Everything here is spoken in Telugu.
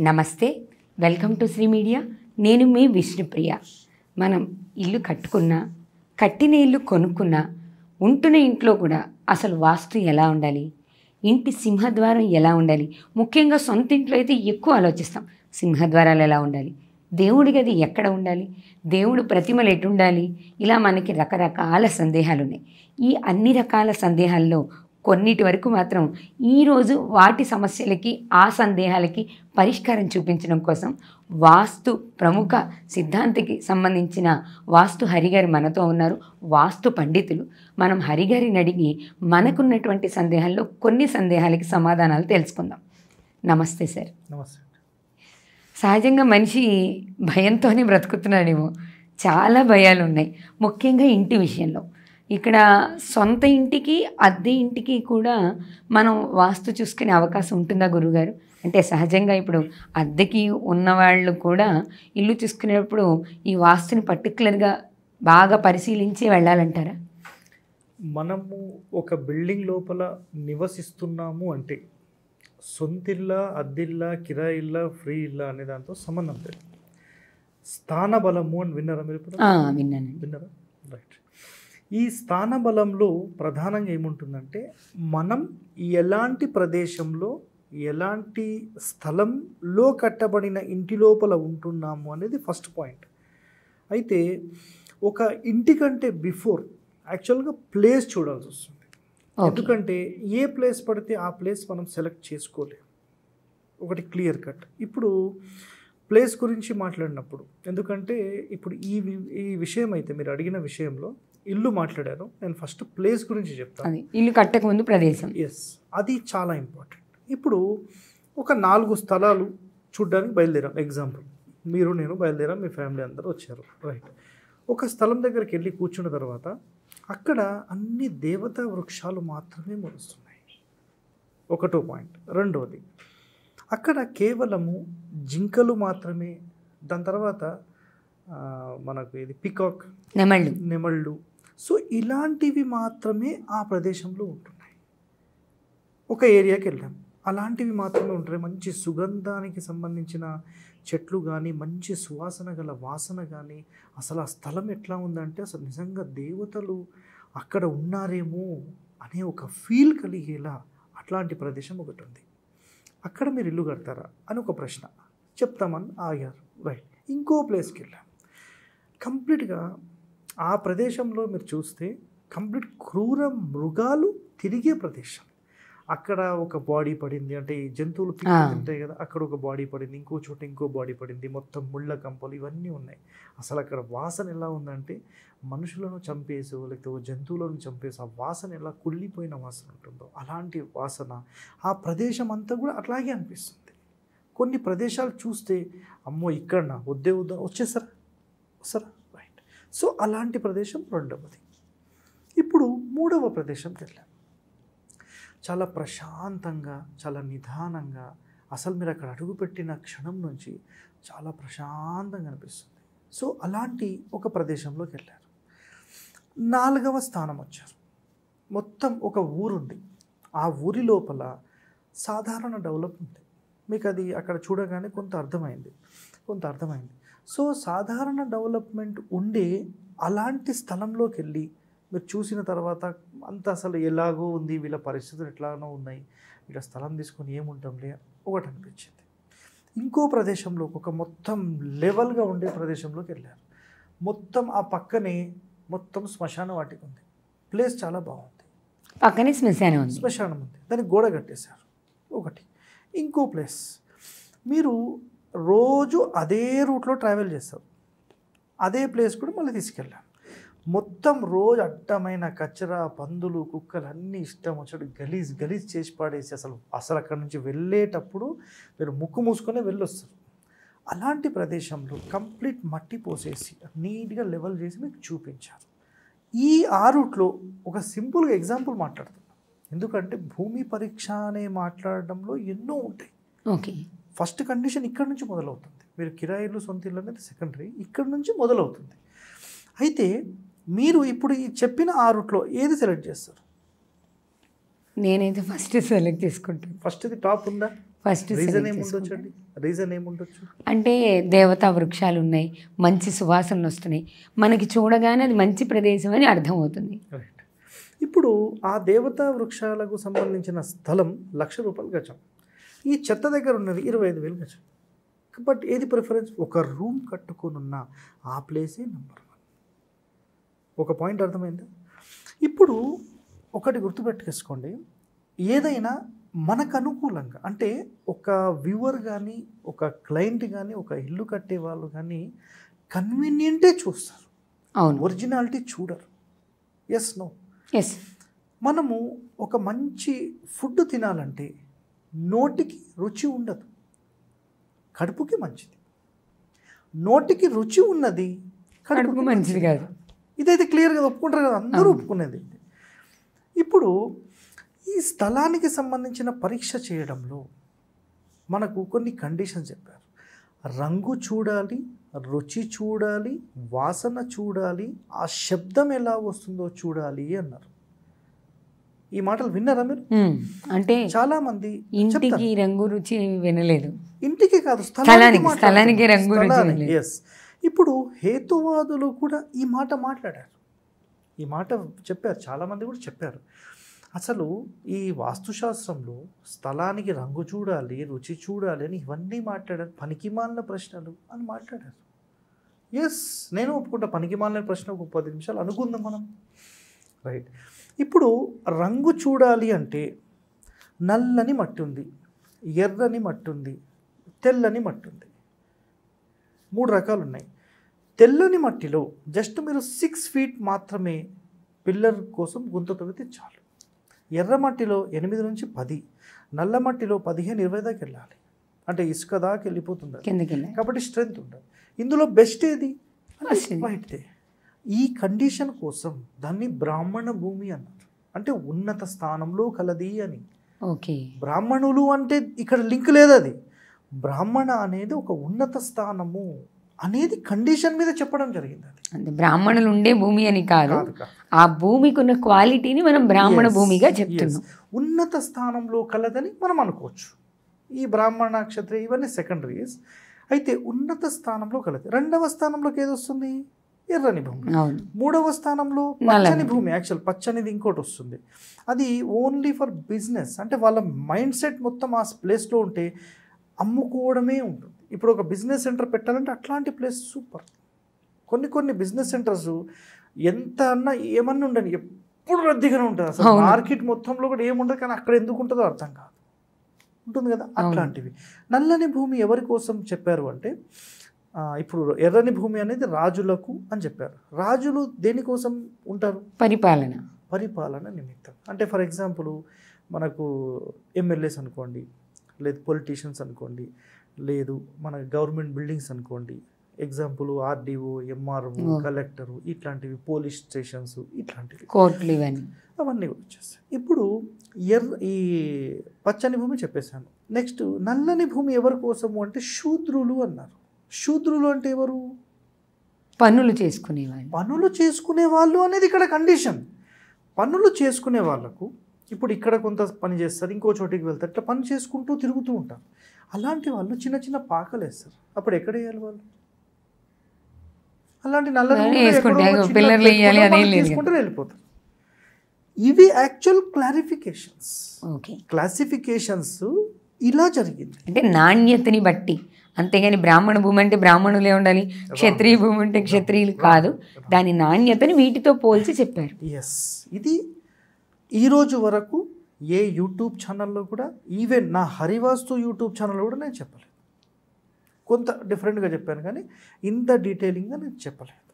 నమస్తే వెల్కమ్ టు శ్రీ మీడియా. నేను మీ విష్ణుప్రియ. మనం ఇల్లు కట్టుకున్నా కట్టిన ఇల్లు కొనుక్కున్నా ఉంటున్న ఇంట్లో కూడా అసలు వాస్తు ఎలా ఉండాలి? ఇంటి సింహద్వారం ఎలా ఉండాలి? ముఖ్యంగా సొంత ఇంట్లో అయితే ఎక్కువ ఆలోచిస్తాం. సింహద్వారాలు ఎలా ఉండాలి? దేవుడి గది ఎక్కడ ఉండాలి? దేవుడు ప్రతిమలు ఎటు ఉండాలి ఇలా మనకి రకరకాల సందేహాలు ఉన్నాయి ఈ అన్ని రకాల సందేహాల్లో కొన్నిటి వరకు మాత్రం ఈరోజు వాటి సమస్యలకి ఆ సందేహాలకి పరిష్కారం చూపించడం కోసం వాస్తు ప్రముఖ సిద్ధాంతికి సంబంధించిన వాస్తు హరిగారు మనతో ఉన్నారు. వాస్తు పండితులు. మనం హరిగారిని అడిగి మనకున్నటువంటి సందేహాల్లో కొన్ని సందేహాలకి సమాధానాలు తెలుసుకుందాం. నమస్తే సార్. నమస్తే. సహజంగా మనిషి భయంతోనే బ్రతుకుతున్నాడేమో. చాలా భయాలు ఉన్నాయి ముఖ్యంగా ఇంటి విషయంలో. ఇక్కడ సొంత ఇంటికి అద్దె ఇంటికి కూడా మనం వాస్తు చూసుకునే అవకాశం ఉంటుందా గురుగారు అంటే సహజంగా ఇప్పుడు అద్దెకి ఉన్నవాళ్ళు కూడా ఇల్లు చూసుకునేటప్పుడు ఈ వాస్తుని పర్టికులర్గా బాగా పరిశీలించి వెళ్ళాలంటారా? మనము ఒక బిల్డింగ్ లోపల నివసిస్తున్నాము అంటే సొంతిల్లా అద్దిల్లా కిరాయిల్లా ఫ్రీ ఇల్లా అనే దాంతో సంబంధం లేదు. స్థాన బలము అని విన్నారా మీరు విన్నారా? రైట్. ఈ స్థాన బలంలో ప్రధానంగా ఏముంటుందంటే మనం ఎలాంటి ప్రదేశంలో ఎలాంటి స్థలంలో కట్టబడిన ఇంటి లోపల ఉంటున్నాము అనేది ఫస్ట్ పాయింట్. అయితే ఒక ఇంటి కంటే బిఫోర్ యాక్చువల్గా ప్లేస్ చూడాల్సి వస్తుంది. ఎందుకంటే ఏ ప్లేస్ పడితే ఆ ప్లేస్ మనం సెలెక్ట్ చేసుకోలేం ఒకటి క్లియర్ కట్. ఇప్పుడు ప్లేస్ గురించి మాట్లాడినప్పుడు ఎందుకంటే ఇప్పుడు ఈ ఈ విషయం అయితే మీరు అడిగిన విషయంలో ఇల్లు మాట్లాడారు. నేను ఫస్ట్ ప్లేస్ గురించి చెప్తాను. ఇల్లు కట్టక ముందు ప్రదేశం. ఎస్ అది చాలా ఇంపార్టెంట్. ఇప్పుడు ఒక నాలుగు స్థలాలు చూడ్డానికి బయలుదేరాం. ఎగ్జాంపుల్ మీరు నేను బయలుదేరాం. మీ ఫ్యామిలీ అందరూ వచ్చారు. రైట్ ఒక స్థలం దగ్గరికి వెళ్ళి కూర్చున్న తర్వాత అక్కడ అన్ని దేవతా వృక్షాలు మాత్రమే మొలుస్తున్నాయి. ఒకటో పాయింట్. రెండోది అక్కడ కేవలము జింకలు మాత్రమే దాని తర్వాత మనకు ఇది పికాక్ నెమళ్ళు. నెమళ్ళు. సో ఇలాంటివి మాత్రమే ఆ ప్రదేశంలో ఉంటున్నాయి. ఒక ఏరియాకి వెళ్ళాం అలాంటివి మాత్రమే ఉంటున్నాయి. మంచి సుగంధానికి సంబంధించిన చెట్లు కానీ మంచి సువాసన గల వాసన కానీ అసలు ఆ స్థలం ఎట్లా ఉందంటే అసలు నిజంగా దేవతలు అక్కడ ఉన్నారేమో అనే ఒక ఫీల్ కలిగేలా అట్లాంటి ప్రదేశం ఒకటి ఉంది. అక్కడ మీరు ఇల్లు కడతారా అని ఒక ప్రశ్న. చెప్తామని ఆగారు. రైట్. ఇంకో ప్లేస్కి వెళ్ళాం కంప్లీట్గా ఆ ప్రదేశంలో మీరు చూస్తే కంప్లీట్ క్రూర మృగాలు తిరిగే ప్రదేశం. అక్కడ ఒక బాడీ పడింది. అంటే ఈ జంతువులు. తింటాయి కదా అక్కడ ఒక బాడీ పడింది. ఇంకో చోట ఇంకో బాడీ పడింది. మొత్తం ముళ్ళ కంపలు ఇవన్నీ ఉన్నాయి. అసలు అక్కడ వాసన ఎలా ఉందంటే మనుషులను చంపేసో లేకపోతే జంతువులను చంపేసి ఆ వాసన ఎలా కుళ్ళిపోయిన వాసన ఉంటుందో అలాంటి వాసన ఆ ప్రదేశం అంతా కూడా అట్లాగే అనిపిస్తుంది. కొన్ని ప్రదేశాలు చూస్తే అమ్మో ఇక్కడ వద్దే వద్దా వచ్చేసారా? సరే రైట్ సో అలాంటి ప్రదేశం రెండవది. ఇప్పుడు మూడవ ప్రదేశంకి వెళ్ళాం. చాలా ప్రశాంతంగా చాలా నిదానంగా అసలు మీరు అక్కడ అడుగుపెట్టిన క్షణం నుంచి చాలా ప్రశాంతంగా అనిపిస్తుంది. సో అలాంటి ఒక ప్రదేశంలోకి వెళ్ళారు. నాలుగవ స్థానం వచ్చారు. మొత్తం ఒక ఊరుంది. ఆ ఊరి లోపల సాధారణ డెవలప్ ఉంది మీకు అది అక్కడ చూడగానే కొంత అర్థమైంది. కొంత అర్థమైంది. సో సాధారణ డెవలప్మెంట్ ఉండే అలాంటి స్థలంలోకి వెళ్ళి మీరు చూసిన తర్వాత అంత అసలు ఎలాగో ఉంది వీళ్ళ పరిస్థితులు ఎట్లానో ఉన్నాయి వీళ్ళ స్థలం తీసుకొని ఏముంటాంలే ఒకటి అనిపించింది. ఇంకో ప్రదేశంలో ఒక మొత్తం లెవెల్గా ఉండే ప్రదేశంలోకి వెళ్ళారు. మొత్తం ఆ పక్కనే మొత్తం శ్మశాన వాటిక ఉంది. ప్లేస్ చాలా బాగుంది. పక్కనే శ్మశానం ఉంది. శ్మశానం ఉంది. దానికి గోడ కట్టేశారు. ఒకటి. ఇంకో ప్లేస్. మీరు రోజు అదే రూట్లో ట్రావెల్ చేస్తారు. అదే ప్లేస్ కూడా మళ్ళీ తీసుకెళ్ళాం మొత్తం రోజు అడ్డమైన కచ్చర పందులు కుక్కలు అన్నీ ఇష్టం వచ్చాడు గలీజ్ గలీజ్ చేసి పాడేసి అసలు అసలు అక్కడ నుంచి వెళ్ళేటప్పుడు మీరు ముక్కు మూసుకొని వెళ్ళొస్తారు. అలాంటి ప్రదేశంలో కంప్లీట్ మట్టి పోసేసి నీట్గా లెవెల్ చేసి మీకు చూపించారు ఈ ఆ రూట్లో ఒక సింపుల్గా ఎగ్జాంపుల్ మాట్లాడుతున్నాం ఎందుకంటే భూమి పరీక్ష అనే మాట్లాడడంలో ఎన్నో ఉంటాయి. ఓకే. ఫస్ట్ కండిషన్ ఇక్కడ నుంచి మొదలవుతుంది. మీరు కిరాయిలు సొంత ఇల్లు అనేది సెకండరీ ఇక్కడ నుంచి మొదలవుతుంది. అయితే మీరు ఇప్పుడు ఈ చెప్పిన ఆ రూట్లో ఏది సెలెక్ట్ చేస్తారు? నేనైతే ఫస్ట్ సెలెక్ట్ చేసుకుంటాను ఫస్ట్ ఇది టాప్ ఉందా? ఫస్ట్ రీజన్ సెలెక్ట్ ఏముండొచ్చు చేసుకుంటాను అండి రీజన్ ఏముండొచ్చు? అంటే దేవతా వృక్షాలు ఉన్నాయి మంచి సువాసనలు వస్తున్నాయి. మనకి చూడగానే అది మంచి ప్రదేశం అని అర్థమవుతుంది. ఇప్పుడు ఆ దేవతా వృక్షాలకు సంబంధించిన స్థలం లక్ష రూపాయలు గజం. ఈ చెత్త దగ్గర ఉన్నది ఇరవై ఐదు వేలు గజం. బట్ ఏది ప్రిఫరెన్స్? ఒక రూమ్ కట్టుకొని ఉన్న ఆ ప్లేసే నెంబర్ వన్ ఒక పాయింట్ అర్థమైందా? ఇప్పుడు ఒకటి గుర్తుపెట్టుకేసుకోండి ఏదైనా మనకు అనుకూలంగా అంటే ఒక వ్యూవర్ కానీ ఒక క్లయింట్ కానీ ఒక ఇల్లు కట్టే వాళ్ళు కానీ కన్వీనియంటే చూస్తారు. అవును. ఒరిజినాలిటీ చూడరు. ఎస్ నో ఎస్ మనము ఒక మంచి ఫుడ్ తినాలంటే నోటికి రుచి ఉండదు. కడుపుకి మంచిది. నోటికి రుచి ఉన్నది కడుపుకు మంచిది కాదు. ఇదైతే క్లియర్గా ఒప్పుకుంటారు కదా అందరూ. ఒప్పుకునేది. ఇప్పుడు ఈ స్థలానికి సంబంధించిన పరీక్ష చేయడంలో మనకు కొన్ని కండిషన్స్ చెప్పారు. రంగు చూడాలి రుచి చూడాలి వాసన చూడాలి ఆ శబ్దం ఎలా వస్తుందో చూడాలి అన్నారు. ఈ మాటలు విన్నారా మీరు? అంటే చాలా మంది ఇంటికి రంగు రుచి వినలేదు. ఇంటికి కాదు స్థలానికి, రంగు రుచి yes. ఇప్పుడు హేతువాదులు కూడా ఈ మాట మాట్లాడారు. ఈ మాట చెప్పారు చాలామంది కూడా చెప్పారు. అసలు ఈ వాస్తుశాస్త్రంలో స్థలానికి రంగు చూడాలి రుచి చూడాలి అని ఇవన్నీ మాట్లాడారు. పనికిమాలిన ప్రశ్నలు అని మాట్లాడారు. ఎస్ నేను ఒప్పుకుంటా. పనికిమాలిన ప్రశ్న ఒక పది నిమిషాలు అనుకుందాం మనం. రైట్ ఇప్పుడు రంగు చూడాలి అంటే నల్లని మట్టి ఉంది ఎర్రని మట్టి ఉంది తెల్లని మట్టి ఉంది. మూడు రకాలు ఉన్నాయి. తెల్లని మట్టిలో జస్ట్ మీరు సిక్స్ ఫీట్ మాత్రమే పిల్లర్ కోసం గుంత తవ్వితే చాలు. ఎర్ర మట్టిలో ఎనిమిది నుంచి పది నల్ల మట్టిలో పదిహేను ఇరవై దాకా వెళ్ళాలి. అంటే ఇసుక దాకా వెళ్ళిపోతుంది కాబట్టి స్ట్రెంగ్త్ ఉండదు ఇందులో బెస్ట్ ఏది. వైట్దే ఈ కండిషన్ కోసం దాన్ని బ్రాహ్మణ భూమి అన్నారు. అంటే ఉన్నత స్థానంలో కలది అని. ఓకే. బ్రాహ్మణులు అంటే ఇక్కడ లింక్ లేదు అది. బ్రాహ్మణ అనేది ఒక ఉన్నత స్థానము. అనేది కండిషన్ మీద చెప్పడం జరిగింది అది. అంటే బ్రాహ్మణులు ఉండే భూమి అని కాదు. ఆ భూమికి ఉన్న క్వాలిటీని మనం బ్రాహ్మణ భూమిగా. చెప్తున్నాం. ఉన్నత స్థానంలో కలదని మనం అనుకోవచ్చు. ఈ బ్రాహ్మణ క్షత్రియ ఇవన్నీ సెకండరీస్ అయితే ఉన్నత స్థానంలో కలది. రెండవ స్థానంలోకి ఏది వస్తుంది? ఎర్రని భూమి. మూడవ స్థానంలో పచ్చని భూమి. భూమి. యాక్చువల్ పచ్చనిది ఇంకోటి వస్తుంది. అది ఓన్లీ ఫర్ బిజినెస్ అంటే వాళ్ళ మైండ్ సెట్ మొత్తం ఆ ప్లేస్లో ఉంటే అమ్ముకోవడమే ఉంటుంది. ఇప్పుడు ఒక బిజినెస్ సెంటర్ పెట్టాలంటే అట్లాంటి ప్లేస్ సూపర్. కొన్ని కొన్ని బిజినెస్ సెంటర్స్ ఎంత అన్నా ఏమన్నా ఉండని ఎప్పుడు రద్దీగానే ఉంటుంది. అసలు. మార్కెట్ మొత్తంలో కూడా ఏముండదు కానీ అక్కడ ఎందుకు ఉంటుందో అర్థం కాదు. ఉంటుంది కదా. అట్లాంటివి. నల్లని భూమి ఎవరి కోసం చెప్పారు అంటే ఇప్పుడు ఎర్రని భూమి అనేది రాజులకు అని చెప్పారు. రాజులు దేనికోసం ఉంటారు? పరిపాలన. పరిపాలన నిమిత్తం. అంటే ఫర్ ఎగ్జాంపుల్ మనకు ఎమ్మెల్యేస్ అనుకోండి లేదు పొలిటీషియన్స్ అనుకోండి లేదు. మన గవర్నమెంట్ బిల్డింగ్స్ అనుకోండి ఎగ్జాంపుల్ ఆర్డీఓ ఎంఆర్ఓ. కలెక్టరు ఇట్లాంటివి పోలీస్ స్టేషన్స్ ఇట్లాంటివి. కోర్టులు ఇవన్నీ. అవన్నీ వచ్చేస్తాయి. ఇప్పుడు ఎర్ర ఈ పచ్చని భూమి చెప్పేశాను. నెక్స్ట్ నల్లని భూమి ఎవరి కోసము అంటే శూద్రులు అన్నారు. శూద్రులు అంటే ఎవరు? పనులు చేసుకునేవాళ్ళు పనులు చేసుకునే వాళ్ళు అనేది ఇక్కడ కండిషన్. పనులు చేసుకునే వాళ్ళకు ఇప్పుడు ఇక్కడ కొంత పని చేస్తారు ఇంకో చోటికి వెళ్తారు ఇట్లా పని చేసుకుంటూ తిరుగుతూ ఉంటారు. అలాంటి వాళ్ళు చిన్న చిన్న పాకలు వేస్తారు. అప్పుడు ఎక్కడ వేయాలి వాళ్ళు? అలాంటి నల్ల అలానే రూములో వేసుకుంటే ఎక్కడో ఏదో చిన్న పిల్లర్లు పెట్టుకుంటూ వేయాలి అనేం వాళ్ళు లేదు తీసుకుంటూ వెళ్ళిపోతారు ఇవి యాక్చువల్ క్లారిఫికేషన్స్ ఓకే. క్లాసిఫికేషన్స్ ఇలా జరిగింది. అంటే నాణ్యతని బట్టి. అంతేగాని బ్రాహ్మణ భూమి అంటే బ్రాహ్మణులే ఉండాలి క్షత్రియ భూమి అంటే క్షత్రియులు కాదు. దాని నాణ్యతని వీటితో పోల్చి చెప్పారు. ఎస్ ఇది ఈరోజు వరకు ఏ యూట్యూబ్ ఛానల్లో కూడా ఈవెన్ నా హరివాస్తు యూట్యూబ్ ఛానల్లో కూడా నేను చెప్పలేదు. కొంత డిఫరెంట్గా చెప్పాను కానీ ఇంత డీటెయిలింగ్గా నేను చెప్పలేదు.